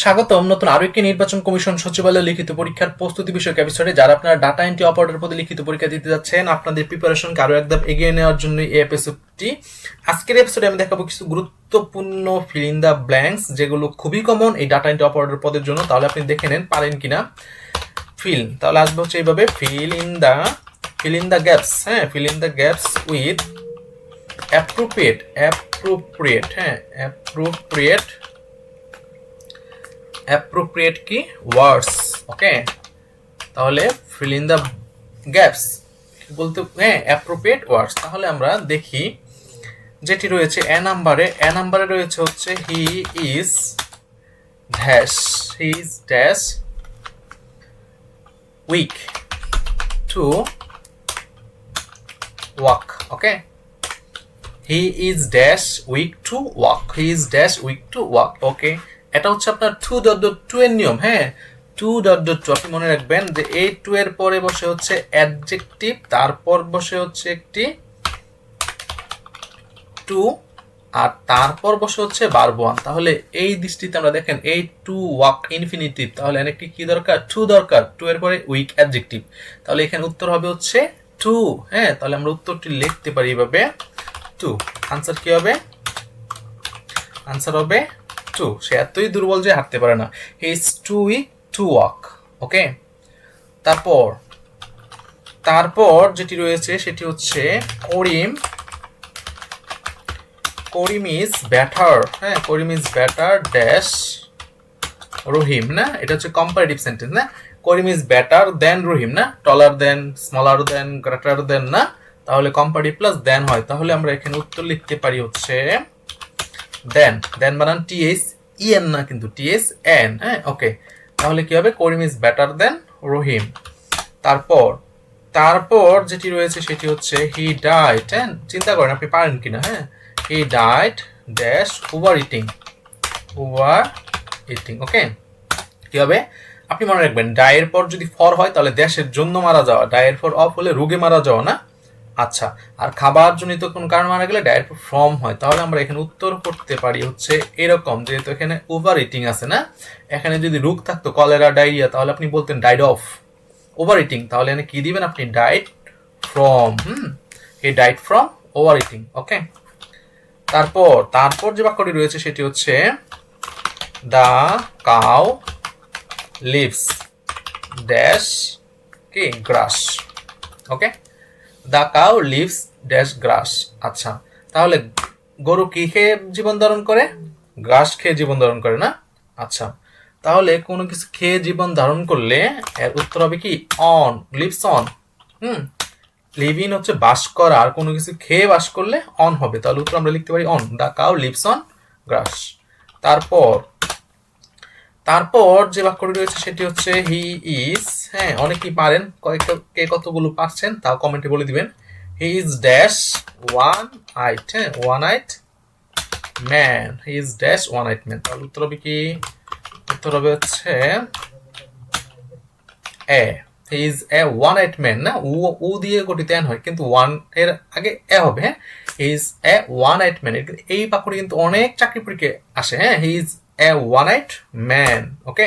স্বাগতম। নতুন আরও একটি নির্বাচন কমিশন সচিবালয় লিখিত পরীক্ষার প্রস্তুতি বিষয়ক এপিসোডে যারা আপনারা ডাটা এন্ট্রি অপারেটর পদে লিখিত পরীক্ষা দিতে যাচ্ছেন, আপনাদের প্রিপারেশনকে আরও একদম এগিয়ে নেওয়ার জন্য এই এপিসোডটি আজকের এপিসোডে আমি দেখাবো কিছু গুরুত্বপূর্ণ ফিল ইন দ্য ব্ল্যাঙ্কস যেগুলো খুবই কমন এই ডাটা এন্ট্রি অপারেটর পদের জন্য। তাহলে আপনি দেখে নেন, পারেন কিনা? ফিল তাহলে আসবে হচ্ছে এইভাবে fill in the fill in the gaps হ্যাঁ fill in the gaps with appropriate appropriate হ্যাঁ অ্যাপ্রোপ্রিয়েট অ্যাপ্রোপ্রিয়েট কি? ওয়ার্ডস ওকে তাহলে ফিল ইন দ্য গ্যাপস বলতে হ্যাঁ অ্যাপ্রোপ্রিয়েট ওয়ার্ডস তাহলে আমরা দেখি, যেটি রয়েছে এ নাম্বারে এ নাম্বারে রয়েছে হচ্ছে he is dash he is dash weak to walk okay he is dash weak to walk he is dash weak to walk okay এটা হচ্ছে আপনার টু ডট ডট টু এর নিয়ম হ্যাঁ? টু ডট ডট টু আপনি মনে রাখবেন যে এই টু এর পরে বসে হচ্ছে অ্যাডজেক্টিভ তারপর বসে হচ্ছে একটি টু আর তারপর বসে হচ্ছে বারবোয়ান তাহলে এই দৃষ্টিতে আমরা দেখেন, এই টু ওয়াক ইনফিনিটিভ তাহলে একটি কি দরকার? টু দরকার টু এর পরে উইক অ্যাডজেক্টিভ তাহলে এখানে উত্তর হবে হচ্ছে টু হ্যাঁ? তাহলে আমরা উত্তরটি লিখতে পারি এভাবে টু আনসার কি হবে? আনসার হবে টু সে এতই দুর্বল যে হাঁটতে পারে না। He is too weak to walk okay তারপর তারপর যেটি রয়েছে সেটি হচ্ছে করিম করিম ইজ ব্যাটার হ্যাঁ? Karim is better dash Rahim, না? এটা হচ্ছে কম্পারেটিভ সেন্টেন্স না? করিম ইজ ব্যাটার দেন রহিম, না? টলার দেন স্মলার দেন গ্রেটার দেন না? তাহলে কম্পারেটিভ প্লাস দেন হয়। তাহলে আমরা এখানে উত্তর লিখতে পারি হচ্ছে দেন দেন বানান টিএস ইএন না কিন্তু টিএস এন হ্যাঁ? ওকে তাহলে কি হবে? Karim is better than Rahim. তারপর তারপর যেটি রয়েছে সেটি হচ্ছে হি ডাইট হ্যাঁ? চিন্তা করেন, আপনি পারেন কিনা হ্যাঁ? He died dash over eating over eating okay কি হবে? আপনি মনে রাখবেন ডায়ের পর যদি ফর হয়, তাহলে দেশের জন্য মারা যাওয়া। ডায়ের পর অফ হলে রোগে মারা যাওয়া, না? আচ্ছা আর খাবার জনিত কোন কারণ মারা গেলে ডায়েট ফর্ম হয়। তাহলে আমরা এখানে উত্তর করতে পারি হচ্ছে এরকম, যেহেতু এখানে ওভার ইটিং আছে না? এখানে যদি রোগ থাকতো কলেরা ডায়রিয়া তাহলে আপনি বলতেন ডাইড অফ ওভার ইটিং তাহলে এখানে কি দিবেন আপনি? Died from hmm? এই died from over eating okay তারপর তারপর যে বাক্যটি রয়েছে সেটি হচ্ছে দা কাউ লিভস ড্যাশ কি? Grass okay the cow lives dash grass. আচ্ছা তাহলে গরু কি খেয়ে জীবন ধারণ করে? গ্রাস খেয়ে জীবন ধারণ করে না? আচ্ছা তাহলে কোনো কিছু খেয়ে জীবন ধারণ করলে এর উত্তর হবে কি? On, lives on. Hmm live in হচ্ছে বাস করা, আর কোনো কিছু খেয়ে বাস করলে অন হবে। তাহলে উত্তর আমরা লিখতে পারি on, the cow lives on grass. তারপর তারপর যে বাক্যটি রয়েছে সেটি হচ্ছে হি ইজ হ্যাঁ অনেকেই পারেন কয়েকটা কে কতগুলো পারছেন তাও কমেন্টে বলে দিবেন। He is dash one eyed হ্যাঁ one eyed man he is dash one eyed man তাহলে উত্তর হবে কি? উত্তর হবে হচ্ছে a he is a one eyed man না? উ উ দিয়ে গঠিত এন হয়, কিন্তু ওয়ানের আগে এ হবে হ্যাঁ? He is a one eyed man এই বাক্যটি কিন্তু অনেক চাকরি পরীক্ষায় আসে হ্যাঁ? He is a one eyed man okay